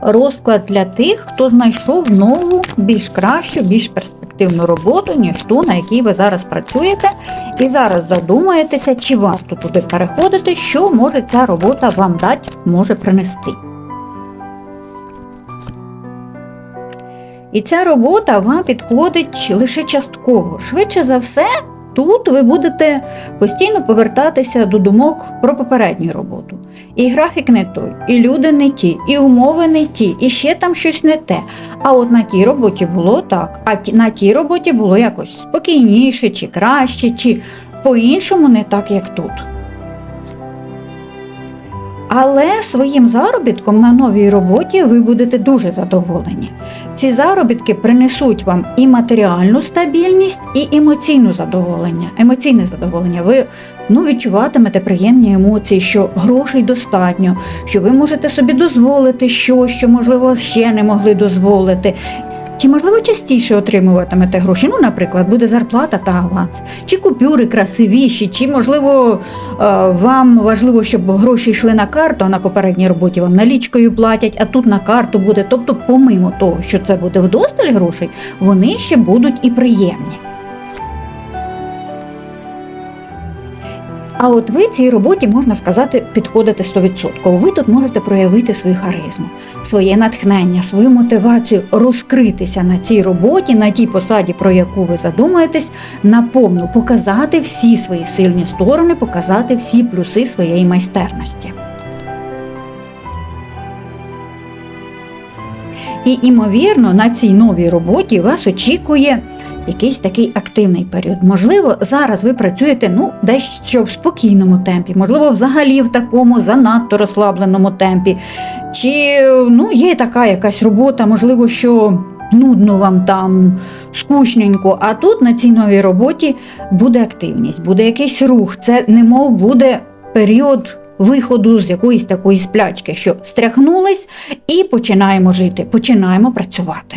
розклад для тих, хто знайшов нову, більш кращу, більш перспективну роботу, ніж ту, на якій ви зараз працюєте. І зараз задумаєтеся, чи варто туди переходити, що може ця робота вам дати, може принести. І ця робота вам підходить лише частково. Швидше за все, тут ви будете постійно повертатися до думок про попередню роботу. І графік не той, і люди не ті, і умови не ті, і ще там щось не те. А от на тій роботі було так, а на тій роботі було якось спокійніше, чи краще, чи по-іншому не так, як тут. Але своїм заробітком на новій роботі ви будете дуже задоволені. Ці заробітки принесуть вам і матеріальну стабільність, і емоційну задоволення. Емоційне задоволення. Ви ну, відчуватимете приємні емоції, що грошей достатньо, що ви можете собі дозволити щось, що, можливо, ще не могли дозволити. Чи, можливо, частіше отримуватимете гроші? Ну, наприклад, буде зарплата та аванс, чи купюри красивіші, чи, можливо, е, вам важливо, щоб гроші йшли на карту, а на попередній роботі вам налічкою платять, а тут на карту буде. Тобто, помимо того, що це буде вдосталь грошей, вони ще будуть і приємні. А от ви цій роботі, можна сказати, підходите 100%. Ви тут можете проявити свою харизму, своє натхнення, свою мотивацію розкритися на цій роботі, на тій посаді, про яку ви задумаєтесь, наповну, показати всі свої сильні сторони, показати всі плюси своєї майстерності. І, імовірно, на цій новій роботі вас очікує якийсь такий активний період. Можливо, зараз ви працюєте ну, дещо в спокійному темпі, можливо, взагалі в такому занадто розслабленому темпі. Чи ну, є така якась робота, можливо, що нудно вам там, скучненько, а тут на цій новій роботі буде активність, буде якийсь рух. Це немов буде період. Виходу з якоїсь такої сплячки, що стряхнулись і починаємо жити, починаємо працювати.